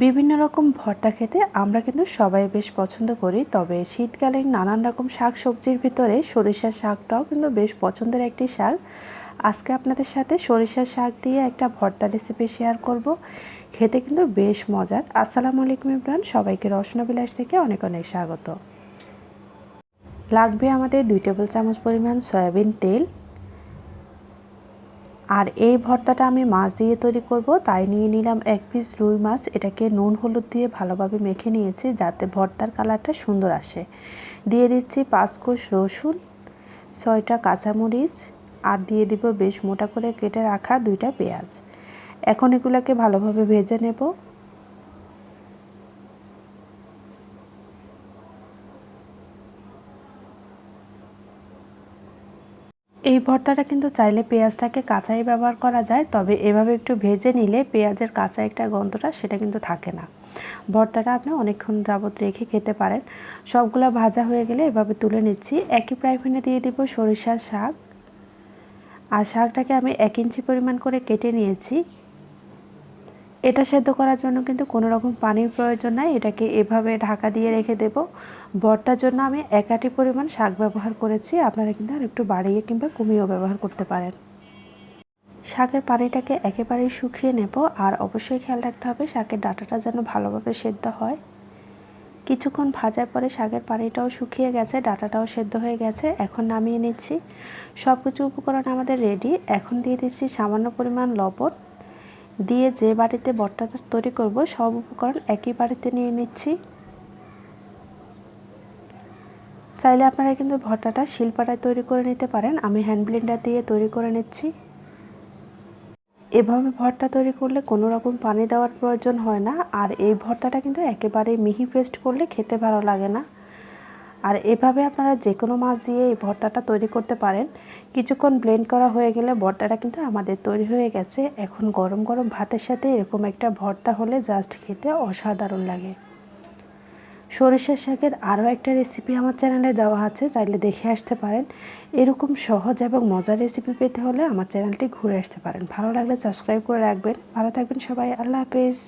বিভিন্ন রকম ভর্তা খেতে আমরা কিন্তু সবাই বেশ পছন্দ করি, তবে শীতকালীন নানান রকম শাক সবজির ভিতরে সরিষার শাকটাও কিন্তু বেশ পছন্দের একটি শাক। আজকে আপনাদের সাথে সরিষার শাক দিয়ে একটা ভর্তা রেসিপি শেয়ার করব। খেতে কিন্তু বেশ মজার। আসসালামু আলাইকুম ইমরান, সবাইকে রসনাবিলাস থেকে অনেক অনেক স্বাগত। লাগবে আমাদের দুই টেবিল চামচ পরিমাণ সয়াবিন তেল আর এই ভর্তাটা আমি মাছ দিয়ে তৈরি করব, তাই নিয়ে নিলাম এক পিস রুই মাছ। এটাকে নুন হলুদ দিয়ে ভালোভাবে মেখে নিয়েছি যাতে ভর্তার কালারটা সুন্দর আসে। দিয়ে দিচ্ছি পাঁচ কোষ রসুন, ছয়টা কাঁচামরিচ আর দিয়ে দিব বেশ মোটা করে কেটে রাখা দুইটা পেঁয়াজ। এখন এগুলোকে ভালোভাবে ভেজে নেব। এই ভর্তাটা কিন্তু চাইলে পেঁয়াজটাকে কাঁচাই ব্যবহার করা যায়, তবে এভাবে একটু ভেজে নিলে পেঁয়াজের কাঁচা একটা গন্ধটা সেটা কিন্তু থাকে না। ভর্তাটা আপনি অনেকক্ষণ যাবত রেখে খেতে পারেন। সবগুলো ভাজা হয়ে গেলে এভাবে তুলে নিচ্ছি। একই প্রাইভেনে দিয়ে দিব সরিষার শাক। আর শাকটাকে আমি এক ইঞ্চি পরিমাণ করে কেটে নিয়েছি। এটা সেদ্ধ করার জন্য কিন্তু কোনো রকম পানির প্রয়োজন নাই। এটাকে এভাবে ঢাকা দিয়ে রেখে দেব। ভর্তার জন্য আমি একাটি পরিমাণ শাক ব্যবহার করেছি। আপনারা কিন্তু আর একটু বাড়িয়ে কিংবা কমিয়েও ব্যবহার করতে পারেন। শাকের পানিটাকে একেবারেই শুকিয়ে নেব। আর অবশ্যই খেয়াল রাখতে হবে, শাকের ডাটাটা যেন ভালোভাবে সেদ্ধ হয়। কিছুক্ষণ ভাজার পরে শাকের পানিটাও শুকিয়ে গেছে, ডাটাটাও সেদ্ধ হয়ে গেছে। এখন নামিয়ে নিচ্ছি। সব কিছু উপকরণ আমাদের রেডি এখন দিয়ে দিচ্ছি সামান্য পরিমাণ লবণ। দিয়ে যে বাড়িতে বট্টাটা তৈরি করব, সব উপকরণ একই বাড়িতে নিয়ে নিচ্ছি। চাইলে আপনারা কিন্তু ভর্তাটা শিলপাটায় তৈরি করে নিতে পারেন। আমি হ্যান্ড ব্লেন্ডার দিয়ে তৈরি করে নিচ্ছি। এভাবে ভর্তা তৈরি করলে কোনো রকম পানি দেওয়ার প্রয়োজন হয় না। আর এই ভর্তাটা কিন্তু একেবারে মিহি পেস্ট করলে খেতে ভালো লাগে না। আর এভাবে আপনারা যে কোনো মাছ দিয়ে এই ভর্তাটা তৈরি করতে পারেন। কিছুক্ষণ ব্লেন্ড করা হয়ে গেলে ভর্তাটা কিন্তু আমাদের তৈরি হয়ে গেছে। এখন গরম গরম ভাতের সাথে এরকম একটা ভর্তা হলে জাস্ট খেতে অসাধারণ লাগে। সরিষার শাকের আরও একটা রেসিপি আমার চ্যানেলে দেওয়া আছে, চাইলে দেখে আসতে পারেন। এরকম সহজ এবং মজার রেসিপি পেতে হলে আমার চ্যানেলটি ঘুরে আসতে পারেন। ভালো লাগলে সাবস্ক্রাইব করে রাখবেন। ভালো থাকবেন সবাই, আল্লাহ হাফেজ।